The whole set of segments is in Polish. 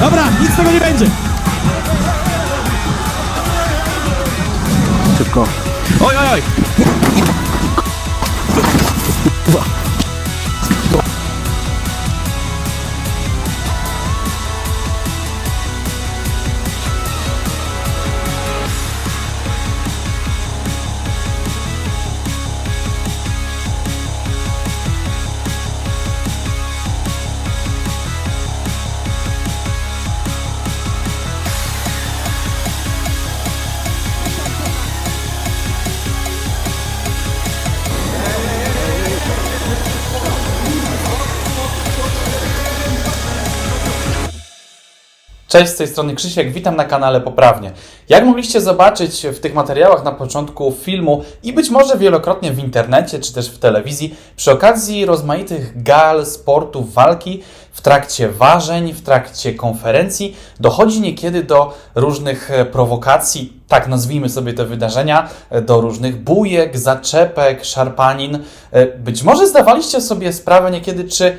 Dobra, nic z tego nie będzie. Szybko. Oj, oj, oj. Cześć, z tej strony Krzysiek, witam na kanale Poprawnie. Jak mogliście zobaczyć w tych materiałach na początku filmu i być może wielokrotnie w internecie czy też w telewizji, przy okazji rozmaitych gal, sportów, walki, w trakcie ważeń, w trakcie konferencji dochodzi niekiedy do różnych e, prowokacji, tak nazwijmy sobie te wydarzenia, e, do różnych bujek, zaczepek, szarpanin. E, Być może zdawaliście sobie sprawę niekiedy, czy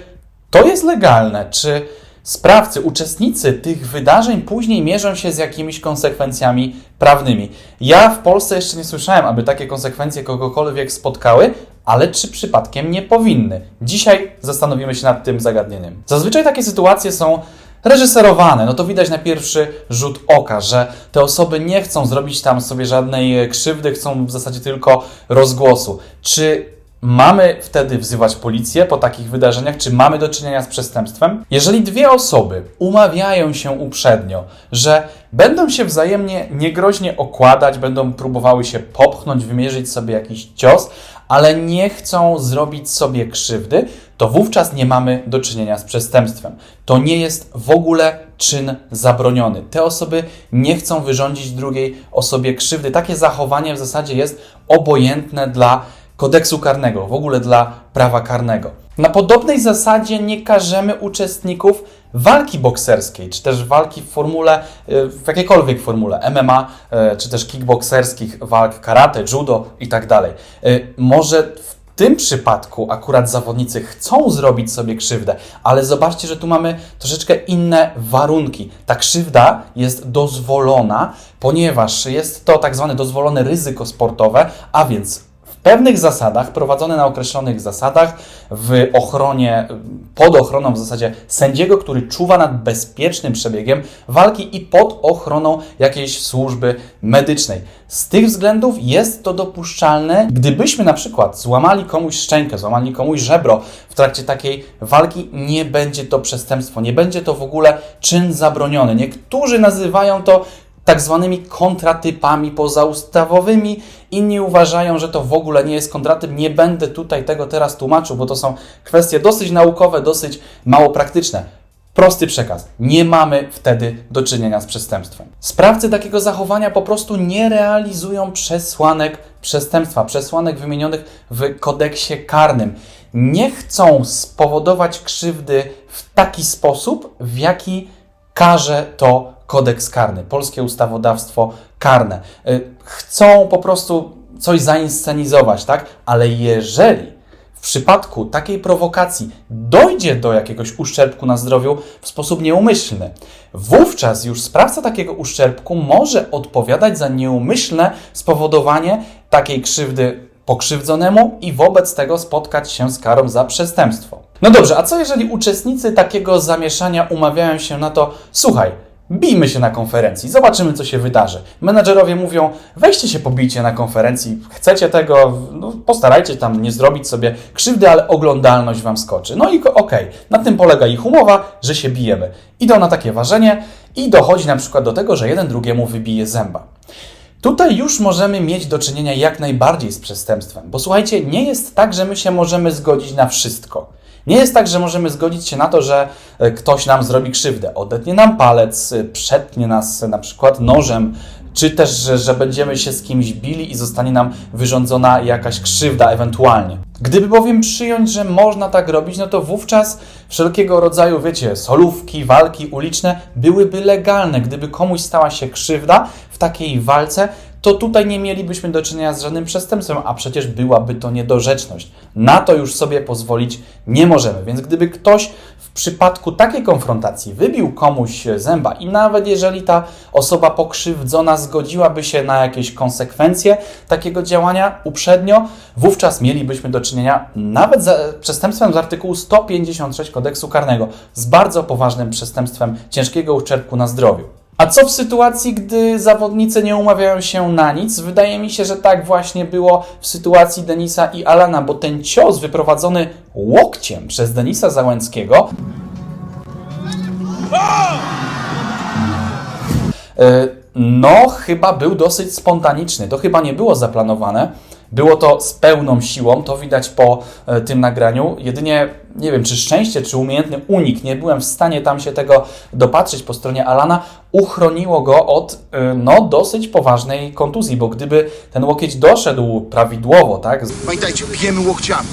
to jest legalne, czy sprawcy, uczestnicy tych wydarzeń później mierzą się z jakimiś konsekwencjami prawnymi. Ja w Polsce jeszcze nie słyszałem, aby takie konsekwencje kogokolwiek spotkały, ale czy przypadkiem nie powinny? Dzisiaj zastanowimy się nad tym zagadnieniem. Zazwyczaj takie sytuacje są reżyserowane. No to widać na pierwszy rzut oka, że te osoby nie chcą zrobić tam sobie żadnej krzywdy, chcą w zasadzie tylko rozgłosu. Czy Mamy wtedy wzywać policję po takich wydarzeniach, czy mamy do czynienia z przestępstwem? Jeżeli dwie osoby umawiają się uprzednio, że będą się wzajemnie niegroźnie okładać, będą próbowały się popchnąć, wymierzyć sobie jakiś cios, ale nie chcą zrobić sobie krzywdy, to wówczas nie mamy do czynienia z przestępstwem. To nie jest w ogóle czyn zabroniony. Te osoby nie chcą wyrządzić drugiej osobie krzywdy. Takie zachowanie w zasadzie jest obojętne dla kodeksu karnego, w ogóle dla prawa karnego. Na podobnej zasadzie nie karzemy uczestników walki bokserskiej, czy też walki w formule, y, w jakiejkolwiek formule MMA, y, czy też kickbokserskich walk, karate, judo i tak dalej. Y, Może w tym przypadku akurat zawodnicy chcą zrobić sobie krzywdę, ale zobaczcie, że tu mamy troszeczkę inne warunki. Ta krzywda jest dozwolona, ponieważ jest to tak zwane dozwolone ryzyko sportowe, a więc pewnych zasadach, prowadzone na określonych zasadach, w ochronie, pod ochroną w zasadzie sędziego, który czuwa nad bezpiecznym przebiegiem walki i pod ochroną jakiejś służby medycznej. Z tych względów jest to dopuszczalne, gdybyśmy na przykład złamali komuś szczękę, złamali komuś żebro w trakcie takiej walki, nie będzie to przestępstwo, nie będzie to w ogóle czyn zabroniony. Niektórzy nazywają to tak zwanymi kontratypami pozaustawowymi. Inni uważają, że to w ogóle nie jest kontratyp. Nie będę tutaj tego teraz tłumaczył, bo to są kwestie dosyć naukowe, dosyć mało praktyczne. Prosty przekaz. Nie mamy wtedy do czynienia z przestępstwem. Sprawcy takiego zachowania po prostu nie realizują przesłanek przestępstwa, przesłanek wymienionych w kodeksie karnym. Nie chcą spowodować krzywdy w taki sposób, w jaki każe to kodeks karny, polskie ustawodawstwo karne. Y, Chcą po prostu coś zainscenizować, tak? Ale jeżeli w przypadku takiej prowokacji dojdzie do jakiegoś uszczerbku na zdrowiu w sposób nieumyślny, wówczas już sprawca takiego uszczerbku może odpowiadać za nieumyślne spowodowanie takiej krzywdy pokrzywdzonemu i wobec tego spotkać się z karą za przestępstwo. No dobrze, a co jeżeli uczestnicy takiego zamieszania umawiają się na to, słuchaj, bijmy się na konferencji, zobaczymy co się wydarzy. Menadżerowie mówią, weźcie się pobijcie na konferencji, chcecie tego, no, postarajcie tam nie zrobić sobie krzywdy, ale oglądalność wam skoczy. No i okej, na tym polega ich umowa, że się bijemy. Idą na takie ważenie i dochodzi na przykład do tego, że jeden drugiemu wybije zęba. Tutaj już możemy mieć do czynienia jak najbardziej z przestępstwem, bo słuchajcie, nie jest tak, że my się możemy zgodzić na wszystko. Nie jest tak, że możemy zgodzić się na to, że e, ktoś nam zrobi krzywdę, odetnie nam palec, e, przetnie nas na przykład nożem, czy też, że, że będziemy się z kimś bili i zostanie nam wyrządzona jakaś krzywda ewentualnie. Gdyby bowiem przyjąć, że można tak robić, no to wówczas wszelkiego rodzaju, wiecie, solówki, walki uliczne byłyby legalne. Gdyby komuś stała się krzywda w takiej walce, to tutaj nie mielibyśmy do czynienia z żadnym przestępstwem, a przecież byłaby to niedorzeczność. Na to już sobie pozwolić nie możemy. Więc gdyby ktoś w przypadku takiej konfrontacji wybił komuś zęba i nawet jeżeli ta osoba pokrzywdzona zgodziłaby się na jakieś konsekwencje takiego działania uprzednio, wówczas mielibyśmy do czynienia nawet z przestępstwem z artykułu 156 kodeksu karnego, z bardzo poważnym przestępstwem ciężkiego uszczerbku na zdrowiu. A co w sytuacji, gdy zawodnicy nie umawiają się na nic? Wydaje mi się, że tak właśnie było w sytuacji Denisa i Alana, bo ten cios wyprowadzony łokciem przez Denisa Załęckiego E, No, chyba był dosyć spontaniczny. To chyba nie było zaplanowane. Było to z pełną siłą, to widać po e, tym nagraniu. Jedynie, nie wiem, czy szczęście, czy umiejętny unik, nie byłem w stanie tam się tego dopatrzeć po stronie Alana, uchroniło go od, e, no, dosyć poważnej kontuzji, bo gdyby ten łokieć doszedł prawidłowo, tak, Pamiętajcie, bijemy łokciami.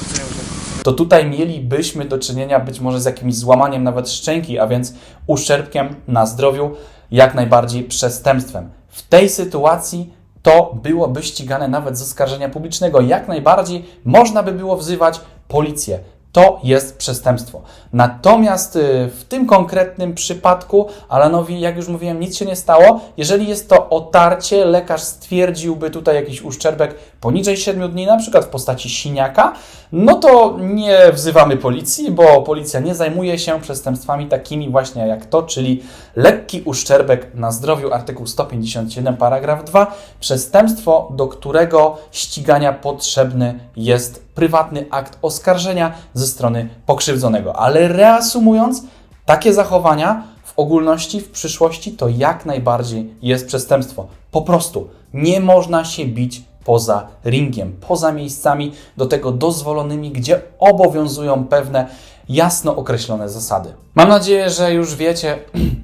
to tutaj mielibyśmy do czynienia być może z jakimś złamaniem nawet szczęki, a więc uszczerbkiem na zdrowiu, jak najbardziej przestępstwem. W tej sytuacji to byłoby ścigane nawet z oskarżenia publicznego. Jak najbardziej można by było wzywać policję. To jest przestępstwo. Natomiast y, w tym konkretnym przypadku Alanowi, jak już mówiłem, nic się nie stało. Jeżeli jest to otarcie, lekarz stwierdziłby tutaj jakiś uszczerbek poniżej 7 dni, na przykład w postaci siniaka, no to nie wzywamy policji, bo policja nie zajmuje się przestępstwami takimi właśnie jak to, czyli lekki uszczerbek na zdrowiu, artykuł 157, paragraf 2, przestępstwo, do którego ścigania potrzebny jest prywatny akt oskarżenia ze strony pokrzywdzonego. Ale reasumując, takie zachowania w ogólności, w przyszłości to jak najbardziej jest przestępstwo. Po prostu nie można się bić poza ringiem, poza miejscami do tego dozwolonymi, gdzie obowiązują pewne jasno określone zasady. Mam nadzieję, że już wiecie,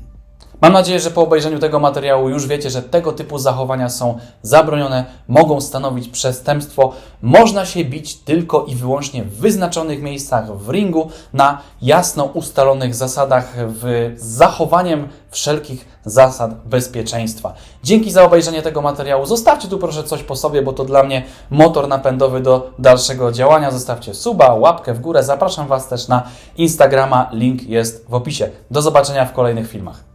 Mam nadzieję, że po obejrzeniu tego materiału już wiecie, że tego typu zachowania są zabronione, mogą stanowić przestępstwo. Można się bić tylko i wyłącznie w wyznaczonych miejscach w ringu, na jasno ustalonych zasadach, w zachowaniem wszelkich zasad bezpieczeństwa. Dzięki za obejrzenie tego materiału. Zostawcie tu proszę coś po sobie, bo to dla mnie motor napędowy do dalszego działania. Zostawcie suba, łapkę w górę. Zapraszam Was też na Instagrama, link jest w opisie. Do zobaczenia w kolejnych filmach.